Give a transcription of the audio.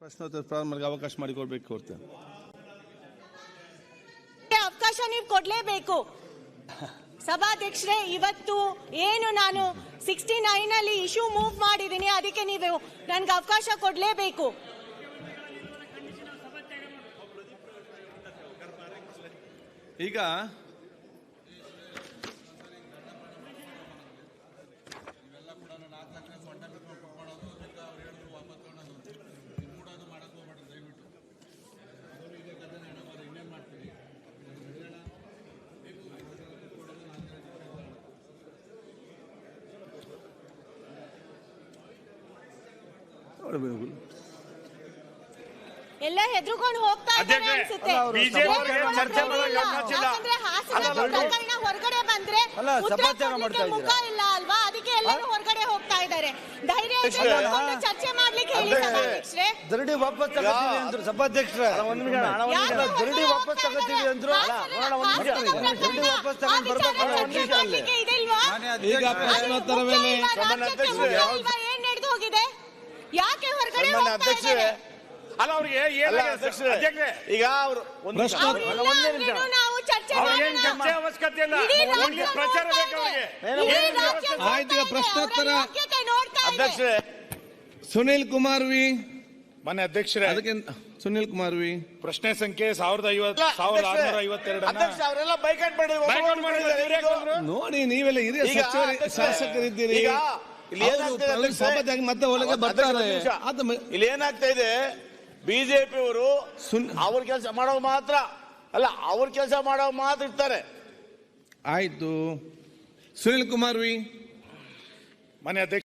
ಪ್ರಶ್ನೋತ್ತರ ಪ್ರಾರಂಭಕ್ಕೆ ಅವಕಾಶ ಮಾಡಿಕೊಡ್ಬೇಕು ಕೋರ್ತೇನೆ ಅವಕಾಶ ನೀವು ಕೊಡ್ಲೇಬೇಕು. ಸಭಾಧ್ಯಕ್ಷರೇ ಇವತ್ತು ಏನು ನಾನು ಸಿಕ್ಸ್ಟಿ ನೈನ್ ಅಲ್ಲಿ ಇಶ್ಯೂ ಮೂವ್ ಮಾಡಿದ್ದೀನಿ ಅದಕ್ಕೆ ನೀವು ನನ್ಗೆ ಅವಕಾಶ ಕೊಡ್ಲೇಬೇಕು. ಈಗ ಎಲ್ಲ ಹೆದರ್ಕೊಂಡು ಹೋಗ್ತಾ ಇದ್ದಾರೆ ಅನ್ಸುತ್ತೆ. ಹೊರಗಡೆ ಬಂದ್ರೆ ಮುಖ ಇಲ್ಲ ಅಲ್ವಾ? ಅದಕ್ಕೆ ಎಲ್ಲರೂ ಹೊರಗಡೆ ಹೋಗ್ತಾ ಇದ್ದಾರೆ. ಧೈರ್ಯ ಚರ್ಚೆ ಮಾಡ್ಲಿಕ್ಕೆ ಹೇಳಿ ಸಭಾಧ್ಯಕ್ಷರೇ. ದರಡಿ ವಾಪಸ್ ತಗೋತೀವಿ ಅಂದ್ರು ಸಭಾಧ್ಯಕ್ಷರ. ಯಾಕೆ ದರಡಿ ಹೊರಗಡೆ ವಾಪಸ್ ತಗೋತೀವಿ? ಅಂದ್ರು. ದರಡಿ ವಾಪಸ್ ತಗೊಂಡ್ ಬರ್ಬೇಕಲ್ಲ, ಒಂದ್ ನಿಮಿಷ ಅಲ್ಲಿ. ಈಗ ಪ್ರಶ್ನೋತ್ತರ ವೇಳೆ? ಏನ್ ನಡೆದು ಹೋಗಿದೆ? ಯಾಕೆ ಹೊರಗಡೆ ಸನ್ಮಾನ್ಯ ಹೋಗ್ತಾ ಅಧ್ಯಕ್ಷರೇ, ಇದ್ದಾರೆ ಅಲ್ಲ ಅವ್ರಿಗೆ ಅಲ್ಲ, ಏನಾಗಿದೆ ಅಧ್ಯಕ್ಷರೇ, ಅಧ್ಯಕ್ಷರೇ ಈಗ ಅವರು ಒಂದು ನಿಮಿಷ. ಪ್ರಶ್ನೋತ್ತರ- ಅವ್ರು ಇಲ್ಲ ಅಲ್ಲ, ಒಂದೇ ನಿಮಿಷ. ಅಂದ್ರೇನು ನಾವು ಚರ್ಚೆ ಅವ್ರಿಗೆ ಏನ್ ಮಾಡೋಣ. ಚರ್ಚೆ ಅವಶ್ಯಕತೆ ಇಲ್ಲ ಇಡೀ ಓನ್ಲಿ ರಾಜ್ಯ ಪ್ರಚಾರ ನೋಡ್ತಾ ಬೇಕು ಅವ್ರಿಗೆ ಇದೆ. ಇಡೀ ಏನ್ ರಾಜ್ಯ ವ್ಯವಸ್ಥೆ ನೋಡ್ತಾ ಆಯ್ತು, ಈಗ ಇದೆ. ಪ್ರಶ್ನೋತ್ತರ. ಅವರ ಯೋಗ್ಯತೆ ನೋಡ್ತಾ ಇದೆ. ಅಧ್ಯಕ್ಷರೇ ಸುನಿಲ್ ಕುಮಾರ್ ವಿ ಮನೆ ಅಧ್ಯಕ್ಷರೇ ಅದಕ್ಕೆ ಸುನಿಲ್ ಕುಮಾರ್ ವಿ ಪ್ರಶ್ನೆ ಸಂಖ್ಯೆ ಸಾವಿರದ ಐವತ್ತು ಸಾವಿರದ ಅಧ್ಯಕ್ಷರೇ, ಆರುನೂರ ಐವತ್ತೆರಡನ್ನ ಅಧ್ಯಕ್ಷ ಅವರೆಲ್ಲ ಬೈಕಾಟ್ ಮಾಡಿದ್ರು ಇವ್ರು ಯಾಕೆ? ನೋಡಿ ನೀವೆಲ್ಲ ಹಿರಿಯ ಈಗ ಅಧ್ಯಕ್ಷರೇ, ಶಾಸಕರಿದ್ದೀರಿ ಈಗ ಇಲ್ಲಿ ಮತ್ತೆ ಒಳಗೆ ಬರ್ತಾರೆ ಅದು ಇಲ್ಲಿ ಏನಾಗ್ತಾ ಇದೆ? ಬಿಜೆಪಿ ಅವರು ಸುನ್- ಅವ್ರ ಕೆಲಸ ಮಾಡೋ ಮಾತ್ರ ಅಲ್ಲ ಅವ್ರ ಕೆಲಸ ಮಾಡೋ ಮಾತ್ರ ಇರ್ತಾರೆ. ಆಯ್ತು. ಸುನಿಲ್ ಕುಮಾರ್ ವಿ ಮನೆ ಅಧ್ಯಕ್ಷ